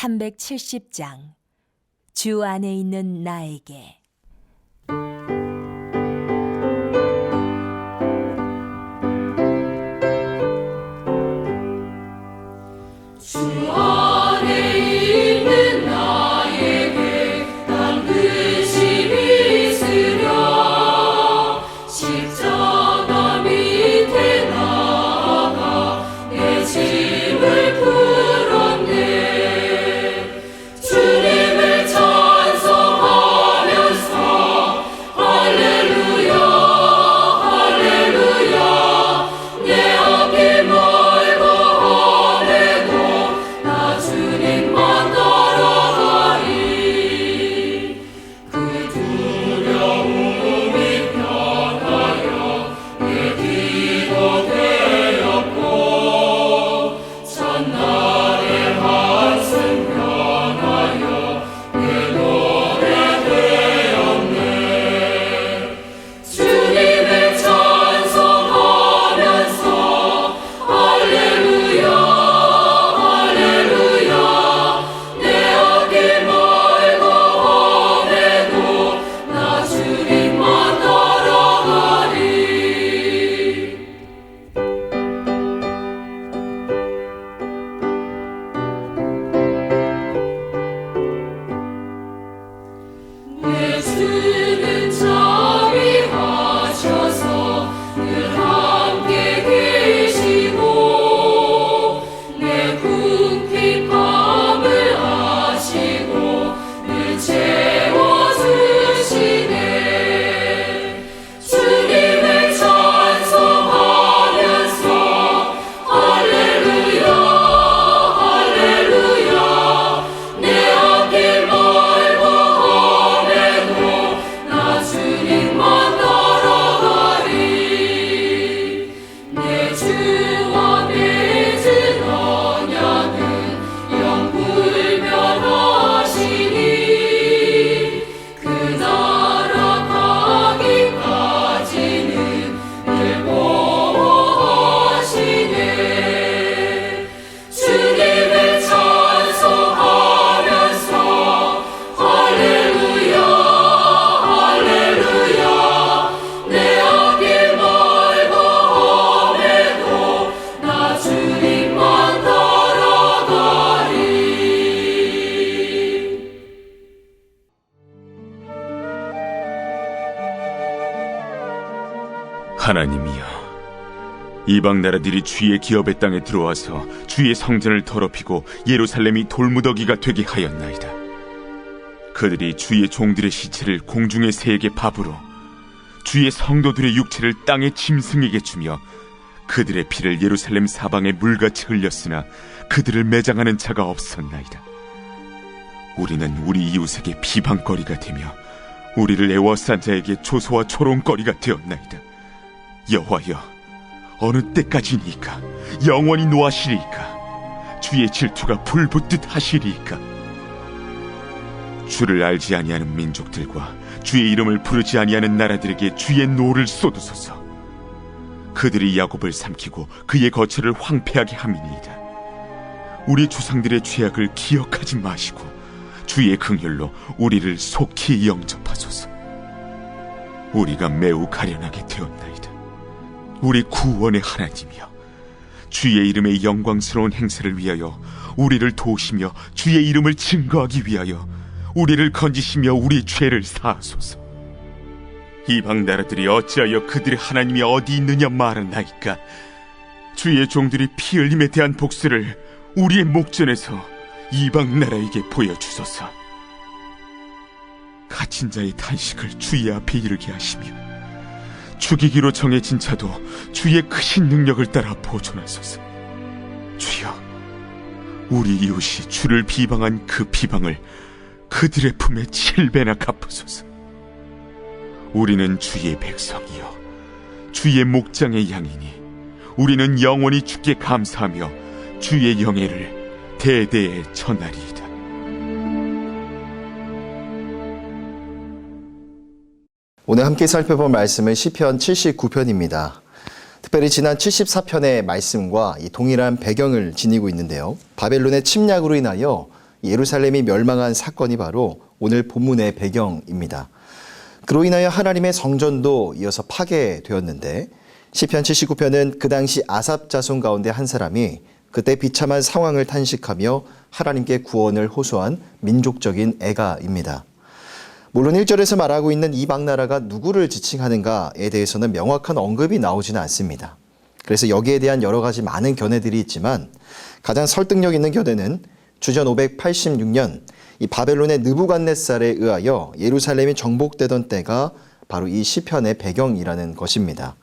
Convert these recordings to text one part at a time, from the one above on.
370장. 주 안에 있는 나에게 하나님이여 이방 나라들이 주의 기업의 땅에 들어와서 주의 성전을 더럽히고 예루살렘이 돌무더기가 되게 하였나이다. 그들이 주의 종들의 시체를 공중의 새에게 밥으로 주의 성도들의 육체를 땅의 짐승에게 주며 그들의 피를 예루살렘 사방에 물같이 흘렸으나 그들을 매장하는 자가 없었나이다. 우리는 우리 이웃에게 비방거리가 되며 우리를 애워싼 자에게 조소와 조롱거리가 되었나이다 여호와여 어느 때까지니까? 영원히 노하시리이까? 주의 질투가 불붙듯 하시리이까? 주를 알지 아니하는 민족들과 주의 이름을 부르지 아니하는 나라들에게 주의 노를 쏟으소서. 그들이 야곱을 삼키고 그의 거처를 황폐하게 함이니이다. 우리 조상들의 죄악을 기억하지 마시고 주의 긍휼로 우리를 속히 영접하소서. 우리가 매우 가련하게 되었나이다 우리 구원의 하나님이여 주의 이름의 영광스러운 행세를 위하여 우리를 도우시며 주의 이름을 증거하기 위하여 우리를 건지시며 우리 죄를 사하소서. 이방 나라들이 어찌하여 그들의 하나님이 어디 있느냐 말하나이까? 주의 종들이 피 흘림에 대한 복수를 우리의 목전에서 이방 나라에게 보여주소서. 갇힌 자의 탄식을 주의 앞에 이르게 하시며 죽이기로 정해진 자도 주의 크신 능력을 따라 보존하소서. 주여, 우리 이웃이 주를 비방한 그 비방을 그들의 품에 칠배나 갚으소서. 우리는 주의 백성이요, 주의 목장의 양이니, 우리는 영원히 주께 감사하며 주의 영예를 대대에 전하리이다. 오늘 함께 살펴볼 말씀은 시편 79편입니다. 특별히 지난 74편의 말씀과 이 동일한 배경을 지니고 있는데요. 바벨론의 침략으로 인하여 예루살렘이 멸망한 사건이 바로 오늘 본문의 배경입니다. 그로 인하여 하나님의 성전도 이어서 파괴되었는데 시편 79편은 그 당시 아삽 자손 가운데 한 사람이 그때 비참한 상황을 탄식하며 하나님께 구원을 호소한 민족적인 애가입니다. 물론 1절에서 말하고 있는 이방 나라가 누구를 지칭하는가에 대해서는 명확한 언급이 나오지는 않습니다. 그래서 여기에 대한 여러 가지 많은 견해들이 있지만 가장 설득력 있는 견해는 주전 586년 이 바벨론의 느부갓네살에 의하여 예루살렘이 정복되던 때가 바로 이 시편의 배경이라는 것입니다.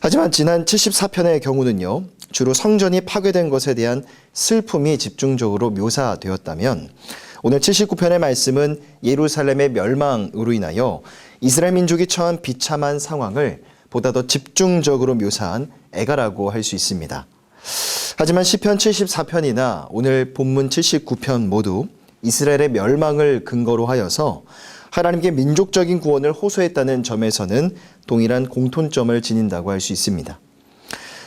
하지만 지난 74편의 경우는요. 주로 성전이 파괴된 것에 대한 슬픔이 집중적으로 묘사되었다면 오늘 79편의 말씀은 예루살렘의 멸망으로 인하여 이스라엘 민족이 처한 비참한 상황을 보다 더 집중적으로 묘사한 애가라고 할 수 있습니다. 하지만 시편 74편이나 오늘 본문 79편 모두 이스라엘의 멸망을 근거로 하여서 하나님께 민족적인 구원을 호소했다는 점에서는 동일한 공통점을 지닌다고 할 수 있습니다.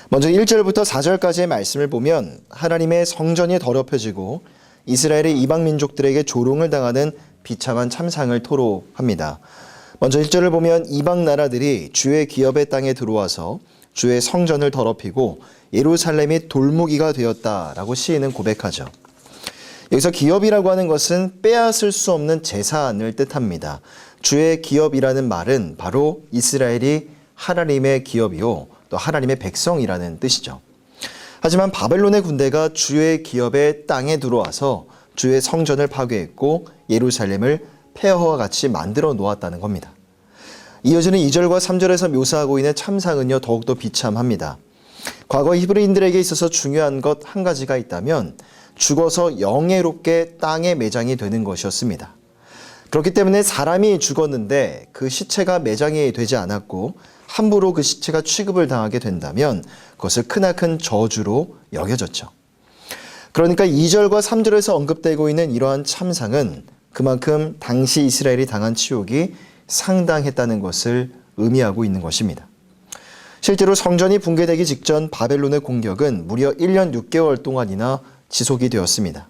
먼저 1절부터 4절까지의 말씀을 보면 하나님의 성전이 더럽혀지고 이스라엘의 이방 민족들에게 조롱을 당하는 비참한 참상을 토로합니다. 먼저 1절을 보면 이방 나라들이 주의 기업의 땅에 들어와서 주의 성전을 더럽히고 예루살렘이 돌무기가 되었다라고 시인은 고백하죠. 여기서 기업이라고 하는 것은 빼앗을 수 없는 재산을 뜻합니다. 주의 기업이라는 말은 바로 이스라엘이 하나님의 기업이요 또 하나님의 백성이라는 뜻이죠. 하지만 바벨론의 군대가 주의 기업의 땅에 들어와서 주의 성전을 파괴했고 예루살렘을 폐허와 같이 만들어 놓았다는 겁니다. 이어지는 2절과 3절에서 묘사하고 있는 참상은요 더욱더 비참합니다. 과거 히브리인들에게 있어서 중요한 것 한 가지가 있다면 죽어서 영예롭게 땅에 매장이 되는 것이었습니다. 그렇기 때문에 사람이 죽었는데 그 시체가 매장이 되지 않았고 함부로 그 시체가 취급을 당하게 된다면 그것을 크나큰 저주로 여겨졌죠. 그러니까 2절과 3절에서 언급되고 있는 이러한 참상은 그만큼 당시 이스라엘이 당한 치욕이 상당했다는 것을 의미하고 있는 것입니다. 실제로 성전이 붕괴되기 직전 바벨론의 공격은 무려 1년 6개월 동안이나 지속이 되었습니다.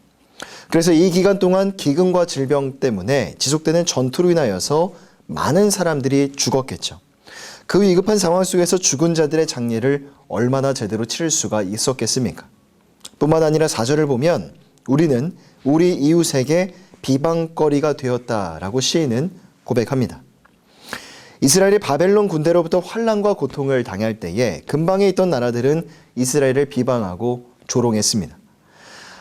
그래서 이 기간 동안 기근과 질병 때문에 지속되는 전투로 인하여서 많은 사람들이 죽었겠죠. 그 위급한 상황 속에서 죽은 자들의 장례를 얼마나 제대로 치를 수가 있었겠습니까? 뿐만 아니라 사절을 보면 우리는 우리 이웃에게 비방거리가 되었다라고 시인은 고백합니다. 이스라엘이 바벨론 군대로부터 환란과 고통을 당할 때에 근방에 있던 나라들은 이스라엘을 비방하고 조롱했습니다.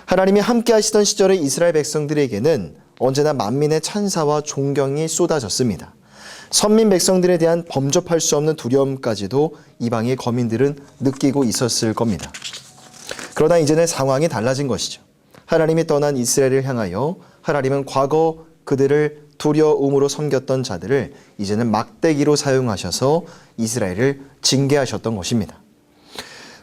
하나님이 함께 하시던 시절의 이스라엘 백성들에게는 언제나 만민의 찬사와 존경이 쏟아졌습니다. 선민 백성들에 대한 범접할 수 없는 두려움까지도 이방의 거민들은 느끼고 있었을 겁니다. 그러나 이제는 상황이 달라진 것이죠. 하나님이 떠난 이스라엘을 향하여 하나님은 과거 그들을 두려움으로 섬겼던 자들을 이제는 막대기로 사용하셔서 이스라엘을 징계하셨던 것입니다.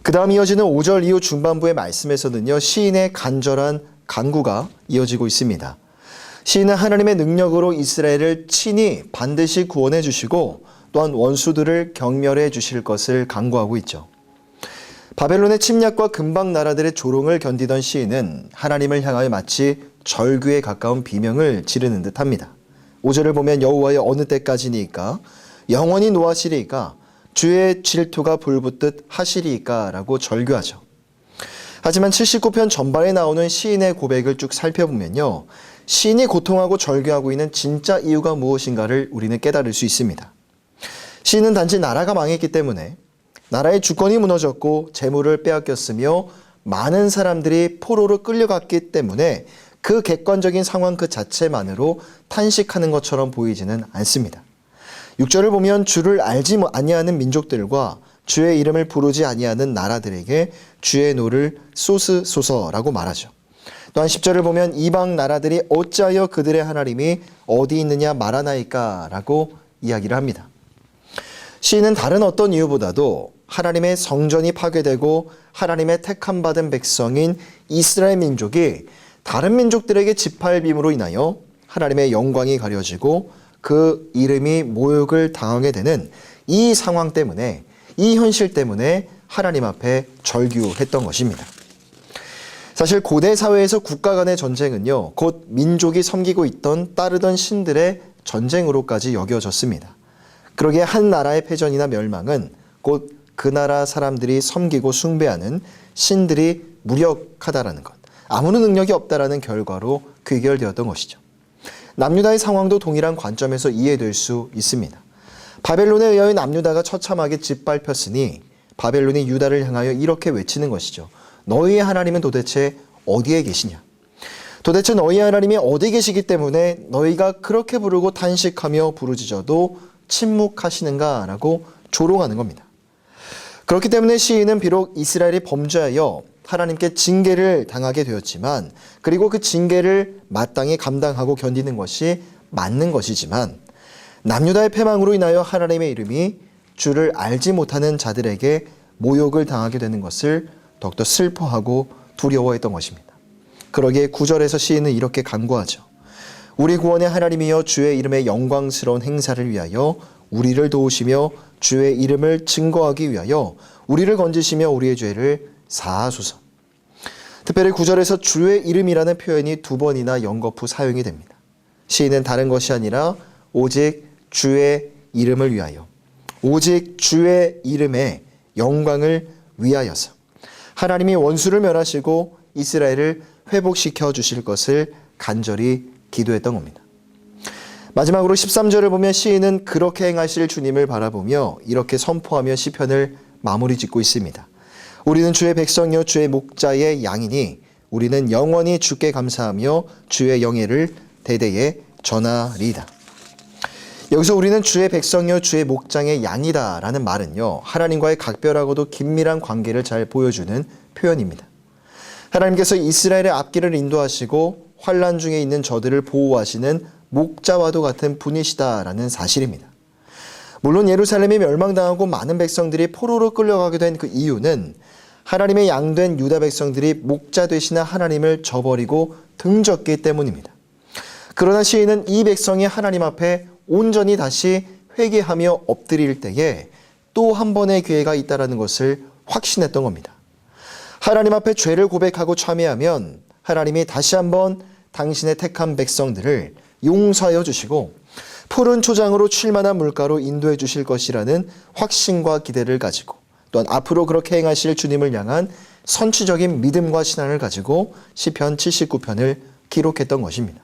그 다음 이어지는 5절 이후 중반부의 말씀에서는요, 시인의 간절한 간구가 이어지고 있습니다. 시인은 하나님의 능력으로 이스라엘을 친히 반드시 구원해 주시고 또한 원수들을 경멸해 주실 것을 간구하고 있죠. 바벨론의 침략과 근방 나라들의 조롱을 견디던 시인은 하나님을 향하여 마치 절규에 가까운 비명을 지르는 듯합니다. 5절을 보면 여호와의 어느 때까지니까 영원히 노하시리이까 주의 질투가 불붙듯 하시리이까라고 절규하죠. 하지만 79편 전반에 나오는 시인의 고백을 쭉 살펴보면요. 시인이 고통하고 절규하고 있는 진짜 이유가 무엇인가를 우리는 깨달을 수 있습니다. 시인은 단지 나라가 망했기 때문에 나라의 주권이 무너졌고 재물을 빼앗겼으며 많은 사람들이 포로로 끌려갔기 때문에 그 객관적인 상황 그 자체만으로 탄식하는 것처럼 보이지는 않습니다. 6절을 보면 주를 알지 아니하는 민족들과 주의 이름을 부르지 아니하는 나라들에게 주의 노를 쏘스 소서라고 말하죠. 또한 10절을 보면 이방 나라들이 어찌하여 그들의 하나님이 어디 있느냐 말하나이까라고 이야기를 합니다. 시인은 다른 어떤 이유보다도 하나님의 성전이 파괴되고 하나님의 택함 받은 백성인 이스라엘 민족이 다른 민족들에게 짓밟힘으로 인하여 하나님의 영광이 가려지고 그 이름이 모욕을 당하게 되는 이 상황 때문에 이 현실 때문에 하나님 앞에 절규했던 것입니다. 사실 고대 사회에서 국가 간의 전쟁은요, 곧 민족이 섬기고 있던 따르던 신들의 전쟁으로까지 여겨졌습니다. 그러기에 한 나라의 패전이나 멸망은 곧 그 나라 사람들이 섬기고 숭배하는 신들이 무력하다라는 것, 아무런 능력이 없다라는 결과로 귀결되었던 것이죠. 남유다의 상황도 동일한 관점에서 이해될 수 있습니다. 바벨론에 의하여 남유다가 처참하게 짓밟혔으니 바벨론이 유다를 향하여 이렇게 외치는 것이죠. 너희의 하나님은 도대체 어디에 계시냐? 도대체 너희 하나님이 어디 계시기 때문에 너희가 그렇게 부르고 탄식하며 부르짖어도 침묵하시는가라고 조롱하는 겁니다. 그렇기 때문에 시인은 비록 이스라엘이 범죄하여 하나님께 징계를 당하게 되었지만 그리고 그 징계를 마땅히 감당하고 견디는 것이 맞는 것이지만 남유다의 패망으로 인하여 하나님의 이름이 주를 알지 못하는 자들에게 모욕을 당하게 되는 것을 더욱더 슬퍼하고 두려워했던 것입니다. 그러기에 구절에서 시인은 이렇게 간구하죠. 우리 구원의 하나님이여 주의 이름의 영광스러운 행사를 위하여 우리를 도우시며 주의 이름을 증거하기 위하여 우리를 건지시며 우리의 죄를 사하소서. 특별히 구절에서 주의 이름이라는 표현이 두 번이나 연거푸 사용이 됩니다. 시인은 다른 것이 아니라 오직 주의 이름을 위하여 오직 주의 이름의 영광을 위하여서 하나님이 원수를 멸하시고 이스라엘을 회복시켜 주실 것을 간절히 기도했던 겁니다. 마지막으로 13절을 보면 시인은 그렇게 행하실 주님을 바라보며 이렇게 선포하며 시편을 마무리 짓고 있습니다. 우리는 주의 백성이요 주의 목자의 양이니 우리는 영원히 주께 감사하며 주의 영예를 대대에 전하리이다. 여기서 우리는 주의 백성이요 주의 목장의 양이다라는 말은요. 하나님과의 각별하고도 긴밀한 관계를 잘 보여주는 표현입니다. 하나님께서 이스라엘의 앞길을 인도하시고 환란 중에 있는 저들을 보호하시는 목자와도 같은 분이시다라는 사실입니다. 물론 예루살렘이 멸망당하고 많은 백성들이 포로로 끌려가게 된 그 이유는 하나님의 양된 유다 백성들이 목자 되시나 하나님을 저버리고 등졌기 때문입니다. 그러나 시인은 이 백성이 하나님 앞에 온전히 다시 회개하며 엎드릴 때에 또 한 번의 기회가 있다라는 것을 확신했던 겁니다. 하나님 앞에 죄를 고백하고 참회하면 하나님이 다시 한번 당신의 택한 백성들을 용서하여 주시고 푸른 초장으로 칠만한 물가로 인도해 주실 것이라는 확신과 기대를 가지고 또한 앞으로 그렇게 행하실 주님을 향한 선취적인 믿음과 신앙을 가지고 시편 79편을 기록했던 것입니다.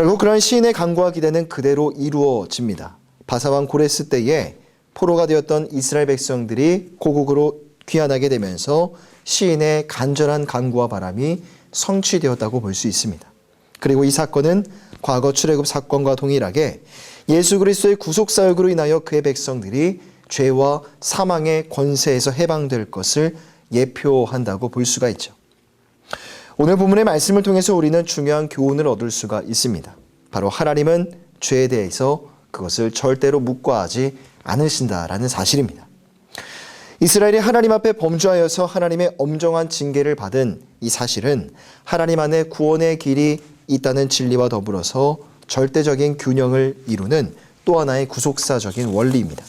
결국 그런 시인의 간구와 기대는 그대로 이루어집니다. 바사왕 고레스 때에 포로가 되었던 이스라엘 백성들이 고국으로 귀환하게 되면서 시인의 간절한 간구와 바람이 성취되었다고 볼 수 있습니다. 그리고 이 사건은 과거 출애굽 사건과 동일하게 예수 그리스도의 구속 사역으로 인하여 그의 백성들이 죄와 사망의 권세에서 해방될 것을 예표한다고 볼 수가 있죠. 오늘 본문의 말씀을 통해서 우리는 중요한 교훈을 얻을 수가 있습니다. 바로 하나님은 죄에 대해서 그것을 절대로 묵과하지 않으신다라는 사실입니다. 이스라엘이 하나님 앞에 범죄하여서 하나님의 엄정한 징계를 받은 이 사실은 하나님 안에 구원의 길이 있다는 진리와 더불어서 절대적인 균형을 이루는 또 하나의 구속사적인 원리입니다.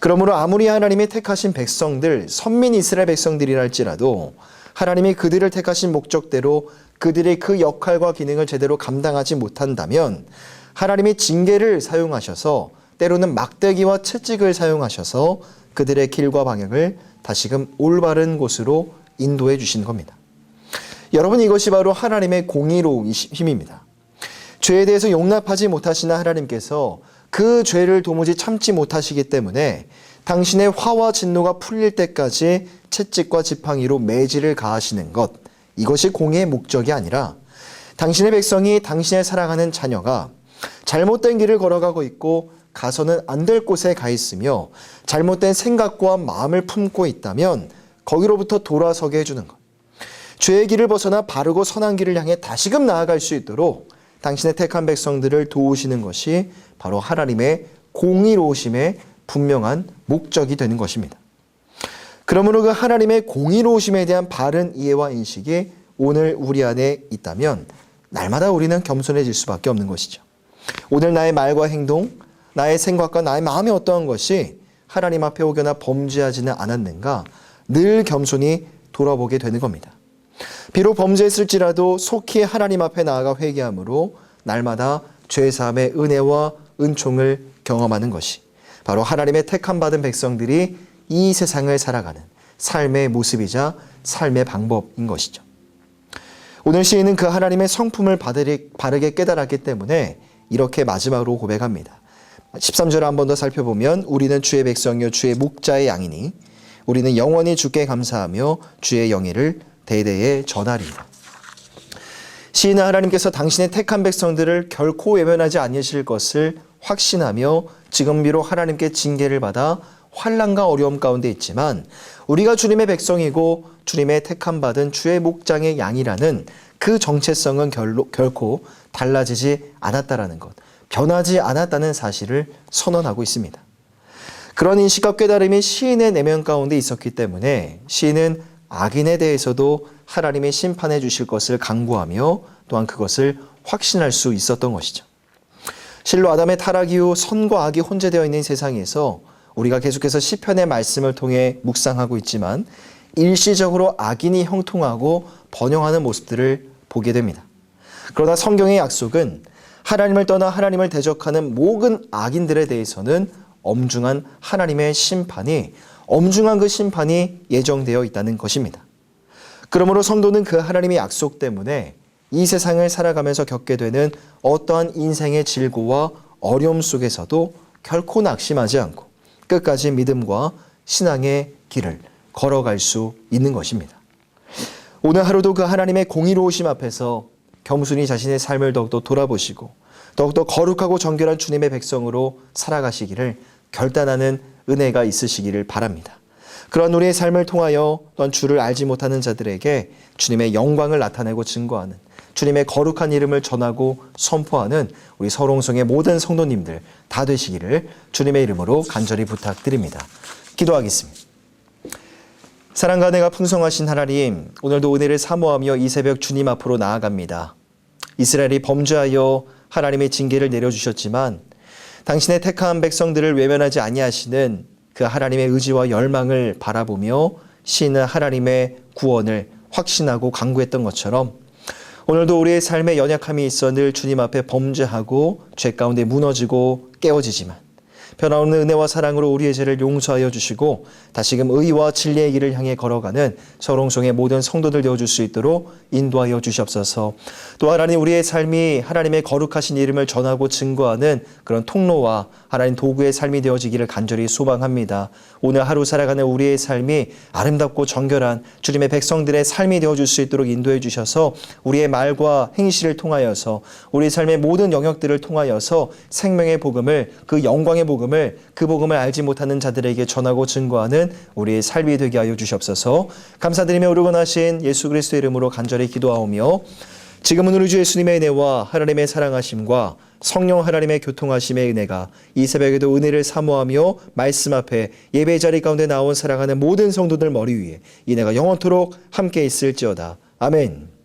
그러므로 아무리 하나님이 택하신 백성들, 선민 이스라엘 백성들이랄지라도 하나님이 그들을 택하신 목적대로 그들의 그 역할과 기능을 제대로 감당하지 못한다면 하나님이 징계를 사용하셔서 때로는 막대기와 채찍을 사용하셔서 그들의 길과 방향을 다시금 올바른 곳으로 인도해 주신 겁니다. 여러분 이것이 바로 하나님의 공의로움입니다. 죄에 대해서 용납하지 못하시나 하나님께서 그 죄를 도무지 참지 못하시기 때문에 당신의 화와 진노가 풀릴 때까지 채찍과 지팡이로 매질을 가하시는 것 이것이 공의의 목적이 아니라 당신의 백성이 당신의 사랑하는 자녀가 잘못된 길을 걸어가고 있고 가서는 안 될 곳에 가 있으며 잘못된 생각과 마음을 품고 있다면 거기로부터 돌아서게 해주는 것. 죄의 길을 벗어나 바르고 선한 길을 향해 다시금 나아갈 수 있도록 당신의 택한 백성들을 도우시는 것이 바로 하나님의 공의로우심의 분명한 목적이 되는 것입니다. 그러므로 그 하나님의 공의로우심에 대한 바른 이해와 인식이 오늘 우리 안에 있다면 날마다 우리는 겸손해질 수밖에 없는 것이죠. 오늘 나의 말과 행동, 나의 생각과 나의 마음이 어떠한 것이 하나님 앞에 오거나 범죄하지는 않았는가 늘 겸손히 돌아보게 되는 겁니다. 비록 범죄했을지라도 속히 하나님 앞에 나아가 회개함으로 날마다 죄 사함의 은혜와 은총을 경험하는 것이 바로 하나님의 택함 받은 백성들이 이 세상을 살아가는 삶의 모습이자 삶의 방법인 것이죠. 오늘 시인은 그 하나님의 성품을 바르게, 깨달았기 때문에 이렇게 마지막으로 고백합니다. 13절을 한 번 더 살펴보면 우리는 주의 백성이요 주의 목자의 양이니 우리는 영원히 주께 감사하며 주의 영예를 대대에 전하리이다. 시인은 하나님께서 당신의 택한 백성들을 결코 외면하지 아니하실 것을 확신하며 지금 비록 하나님께 징계를 받아 환란과 어려움 가운데 있지만 우리가 주님의 백성이고 주님의 택함 받은 주의 목장의 양이라는 그 정체성은 결로, 결코 달라지지 않았다라는 것, 변하지 않았다는 사실을 선언하고 있습니다. 그런 인식과 깨달음이 시인의 내면 가운데 있었기 때문에 시인은 악인에 대해서도 하나님이 심판해 주실 것을 강구하며 또한 그것을 확신할 수 있었던 것이죠. 실로 아담의 타락 이후 선과 악이 혼재되어 있는 세상에서 우리가 계속해서 시편의 말씀을 통해 묵상하고 있지만 일시적으로 악인이 형통하고 번영하는 모습들을 보게 됩니다. 그러나 성경의 약속은 하나님을 떠나 하나님을 대적하는 모든 악인들에 대해서는 엄중한 하나님의 심판이 엄중한 그 심판이 예정되어 있다는 것입니다. 그러므로 성도는 그 하나님의 약속 때문에 이 세상을 살아가면서 겪게 되는 어떠한 인생의 질고와 어려움 속에서도 결코 낙심하지 않고 끝까지 믿음과 신앙의 길을 걸어갈 수 있는 것입니다. 오늘 하루도 그 하나님의 공의로우심 앞에서 겸손히 자신의 삶을 더욱더 돌아보시고 더욱더 거룩하고 정결한 주님의 백성으로 살아가시기를 결단하는 은혜가 있으시기를 바랍니다. 그런 우리의 삶을 통하여 또한 주를 알지 못하는 자들에게 주님의 영광을 나타내고 증거하는 주님의 거룩한 이름을 전하고 선포하는 우리 서롱성의 모든 성도님들 다 되시기를 주님의 이름으로 간절히 부탁드립니다. 기도하겠습니다. 사랑과 내가 풍성하신 하나님, 오늘도 은혜를 사모하며 이 새벽 주님 앞으로 나아갑니다. 이스라엘이 범죄하여 하나님의 징계를 내려주셨지만 당신의 택한 백성들을 외면하지 아니하시는 그 하나님의 의지와 열망을 바라보며 시인은 하나님의 구원을 확신하고 강구했던 것처럼 오늘도 우리의 삶에 연약함이 있어 늘 주님 앞에 범죄하고 죄 가운데 무너지고 깨어지지만 변함없는 은혜와 사랑으로 우리의 죄를 용서하여 주시고 다시금 의와 진리의 길을 향해 걸어가는 서롱송의 모든 성도들 되어줄 수 있도록 인도하여 주시옵소서. 또 하나님 우리의 삶이 하나님의 거룩하신 이름을 전하고 증거하는 그런 통로와 하나님 도구의 삶이 되어지기를 간절히 소망합니다. 오늘 하루 살아가는 우리의 삶이 아름답고 정결한 주님의 백성들의 삶이 되어줄 수 있도록 인도해 주셔서 우리의 말과 행실을 통하여서 우리 삶의 모든 영역들을 통하여서 생명의 복음을 그 영광의 복음을 그 복음을 알지 못하는 자들에게 전하고 증거하는 우리의 삶이 되게 하여 주시옵소서. 감사드리며 원하신 예수 그리스도 이름으로 간절히 기도하오며 지금은 우리 주 예수님의 은혜와 하나님의 사랑하심과 성령 하나님의 교통하심의 은혜가 이 새벽에도 은혜를 사모하며 말씀 앞에 예배 자리 가운데 나온 사랑하는 모든 성도들 머리 위에 이 은혜가 영원토록 함께 있을지어다. 아멘.